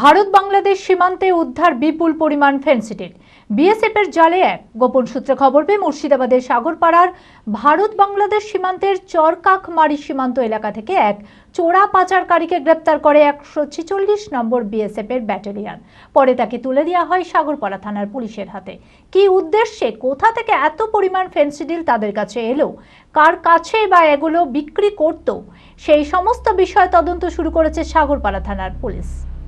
ভারত বাংলাদেশ সীমান্তে উদ্ধার বিপুল পরিমাণ ফেন্সিডিল বিএসএফ এর জালে এক। গোপন সূত্রে খবর পেয়ে মুর্শিদাবাদের সাগরপাড়ার ভারত বাংলাদেশ সীমান্তের চরকাকমারি সীমান্ত এলাকা থেকে এক চোরা পাচারকারীকে গ্রেপ্তার করে একশো ছেচল্লিশ নম্বর বিএসএফ এর ব্যাটালিয়ন। পরে তাকে তুলে দেওয়া হয় সাগরপাড়া থানার পুলিশের হাতে। কী উদ্দেশ্যে, কোথা থেকে এত পরিমাণ ফেন্সিডিল তাদের কাছে এলো? কার কাছে বা এগুলো বিক্রি করত? সেই সমস্ত বিষয় তদন্ত শুরু করেছে সাগরপাড়া থানার পুলিশ।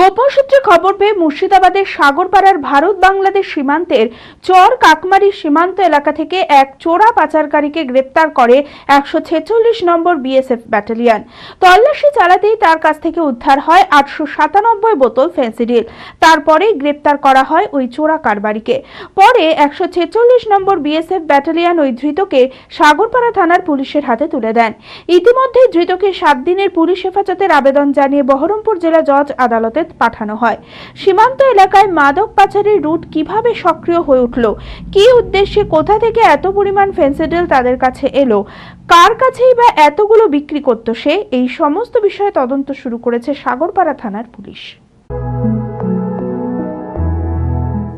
গোপন সূত্রে খবর পেয়ে মুর্শিদাবাদের সাগরপাড়ার ভারত বাংলাদেশ সীমান্তের চর কাকমারি সীমান্ত এলাকা থেকে এক চোরা পাচারকারীকে গ্রেপ্তার করে একশো ছেচল্লিশ নম্বর বিএসএফ ব্যাটালিয়ন। তল্লাশি চালাতেই তার কাছ থেকে উদ্ধার হয় আটশো সাতানব্বই বোতল ফেন্সিডিল। তারপরেই গ্রেপ্তার করা হয় ওই চোরা কারবারিকে। পরে একশো ছেচল্লিশ নম্বর বিএসএফ ব্যাটালিয়ন ওই ধৃতকে সাগরপাড়া থানার পুলিশের হাতে তুলে দেন। ইতিমধ্যে ধৃতকে সাত দিনের পুলিশ হেফাজতের আবেদন জানিয়ে বহরমপুর জেলা জজ আদালতে পাঠানো হয়। সীমান্ত এলাকায় মাদক পাচারের রুট কীভাবে সক্রিয় হয়ে উঠল? কি উদ্দেশ্যে কোথা থেকে এত পরিমাণ ফেন্সিডিল তাদের কাছে এলো? কার কাছেই বা এতগুলো বিক্রি করতো সে? এই সমস্ত বিষয়ে তদন্ত শুরু করেছে সাগরপাড়া থানার পুলিশ।